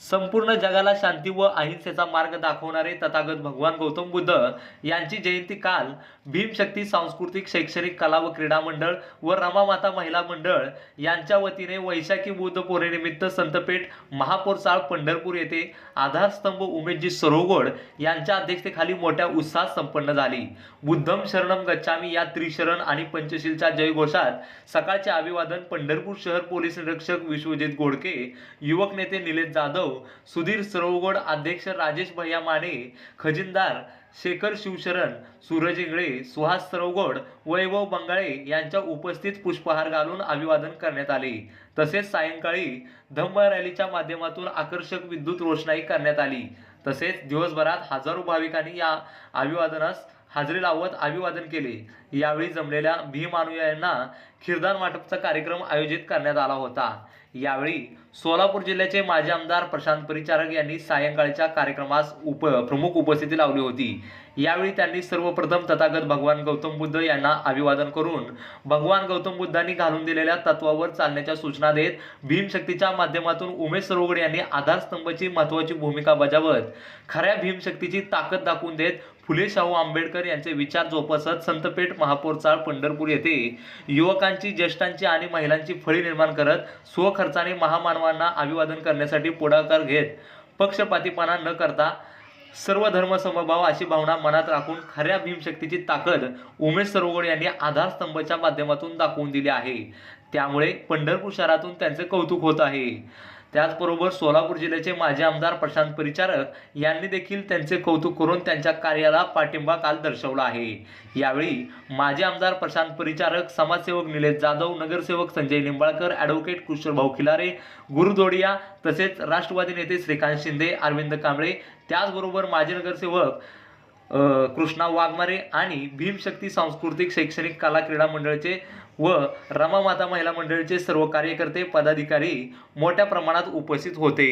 संपूर्ण जगाला शांती व अहिंसेचा मार्ग दाखवणारे तथागत भगवान गौतम बुद्ध यांची जयंती काल भीमशक्ती सांस्कृतिक शैक्षणिक कला व क्रीडा मंडळ व रमामाता महिला मंडळ यांच्या वतीने वैशाखी बुद्ध पौर्णिमित्त संतपेठ महापौर चाळ पंढरपूर येथे आधारस्तंभ उमेशजी सरोगोड यांच्या अध्यक्षतेखाली मोठ्या उत्साहात संपन्न झाली. बुद्धम शरणम गच्छामी या त्रिशरण आणि पंचशीलच्या जयघोषात सकाळचे अभिवादन पंढरपूर शहर पोलीस निरीक्षक विश्वजित गोडके युवक नेते निलेश जाधव सुधीर सरवगोड अध्यक्ष राजेश भैया माने खजिनदार शेखर शिवशरण सूरज इंगळे सुहास सरवगोड वैभव बंगाळे यांच्या उपस्थित पुष्पहार घालून अभिवादन करण्यात आले. तसेच सायंकाळी धम्म रॅलीच्या माध्यमातून आकर्षक विद्युत रोषणाई करण्यात आली. तसेच दिवसभरात हजारो भाविकांनी या अभिवादनास हजेरी लावत अभिवादन केले. यावेळी जमलेल्या भीम अनुयायांना खिरदान वाटपचा कार्यक्रम आयोजित करण्यात आला होता. यावेळी सोलापूर जिल्ह्याचे माजी आमदार प्रशांत परिचारक यांनी सायंकाळच्या कार्यक्रमास उप प्रमुख उपस्थिती लावली होती. यावेळी त्यांनी सर्वप्रथम तथागत भगवान गौतम बुद्ध यांना अभिवादन करून भगवान गौतम बुद्धांनी घालून दिलेल्या तत्वावर चालण्याच्या सूचना देत भीमशक्तीच्या माध्यमातून उमेश सरोगड यांनी आधारस्तंभाची महत्त्वाची भूमिका बजावत खऱ्या भीमशक्तीची ताकद दाखवून देत फुले शाहू आंबेडकर यांचे विचार जोपासत संतपेठ महापौर चाळ पंढरपूर येथे युवकांची ज्येष्ठांची आणि महिलांची फळी निर्माण करत स्वखर्चाने महामानवांना अभिवादन करण्यासाठी पुढाकार घेत पक्षपातीपणा न करता सर्व धर्म समभाव अशी भावना मनात राखून खऱ्या भीमशक्तीची ताकद उमेश सरोगड यांनी आधारस्तंभच्या माध्यमातून दाखवून दिली आहे. त्यामुळे पंढरपूर शहरातून त्यांचे कौतुक होत आहे. त्याचबरोबर सोलापूर जिल्ह्याचे माजी आमदार प्रशांत परिचारक यांनी देखील त्यांचे कौतुक करून त्यांच्या कार्याला पाठिंबा काल दर्शवला आहे. यावेळी माजी आमदार प्रशांत परिचारक समाजसेवक निलेश जाधव नगरसेवक संजय निंबाळकर ॲडव्होकेट कुशलभाऊ खिलारे गुरुदोडिया तसेच राष्ट्रवादी नेते श्रीकांत शिंदे अरविंद कांबळे त्याचबरोबर माजी नगरसेवक कृष्णा वाघमारे आणि भीमशक्ती सांस्कृतिक शैक्षणिक कला क्रीडा मंडळचे व रमामाता महिला मंडळचे सर्व कार्यकर्ते पदाधिकारी मोठ्या प्रमाणात उपस्थित होते.